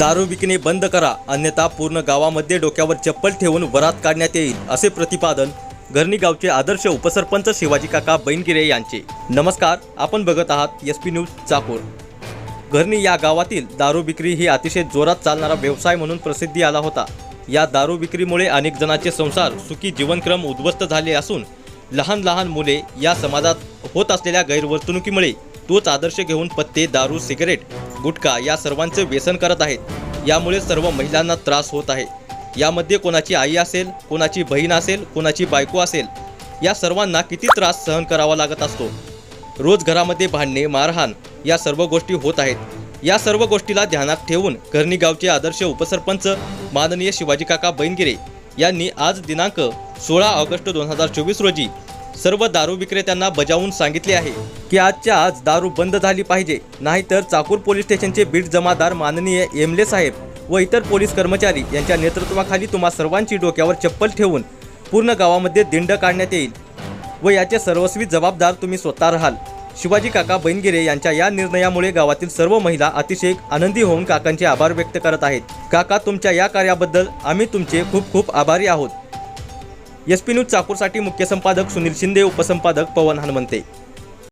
दारू विकणे बंद करा अन्यथा पूर्ण गावामध्ये डोक्यावर चप्पल ठेवून वरात काढण्यात येईल असे प्रतिपादन घरणी गावचे आदर्श उपसरपंच शिवाजी काका बैनगिरे यांचे. नमस्कार आपण बघत आहात S P news Chakur. Gharni या गावातील दारू विक्री ही अतिशय जोरात चालणारा व्यवसाय म्हणून प्रसिद्धी आला होता. या दारू विक्रीमुळे अनेक जणांचे संसार सुखी जीवनक्रम उद्ध्वस्त झाले असून लहान लहान मुले या समाजात होत असलेल्या गैरवर्तणुकीमुळे तोच आदर्श घेऊन पत्ते दारू सिगरेट गुटखा या सर्वांचे व्यसन करत आहेत. यामुळे सर्व महिलांना त्रास होत आहे. यामध्ये कोणाची आई असेल कोणाची बहीण असेल कोणाची बायको असेल या सर्वांना किती त्रास सहन करावा लागत असतो? रोज घरामध्ये भांडणे मारहाण या सर्व गोष्टी होत आहेत. या सर्व गोष्टीला ध्यानात ठेवून घरणी गावचे आदर्श उपसरपंच माननीय शिवाजी काका बैनगिरे यांनी आज दिनांक सोळा ऑगस्ट दोन हजार चोवीस रोजी सर्व दारू विक्रेत्यांना बजावून सांगितले आहे की आजच्या आज दारू बंद झाली पाहिजे. नाहीतर चाकूर पोलीस स्टेशनचे बीट जमादार माननीय एमले साहेब व इतर पोलीस कर्मचारी यांच्या नेतृत्वाखाली तुम्हा सर्वांची डोक्यावर चप्पल ठेवून पूर्ण गावामध्ये दिंड काढण्यात येईल व याचे सर्वस्वी जबाबदार तुम्ही स्वतः राहाल. शिवाजी काका बैनगिरे यांच्या या निर्णयामुळे गावातील सर्व महिला अतिशय आनंदी होऊन काकांचे आभार व्यक्त करत आहेत. काका तुमच्या या कार्याबद्दल आम्ही तुमचे खूप खूप आभारी आहोत. एस पी न्यूज चाकूरसाठी मुख्य संपादक सुनील शिंदे उपसंपादक पवन हनुमंते.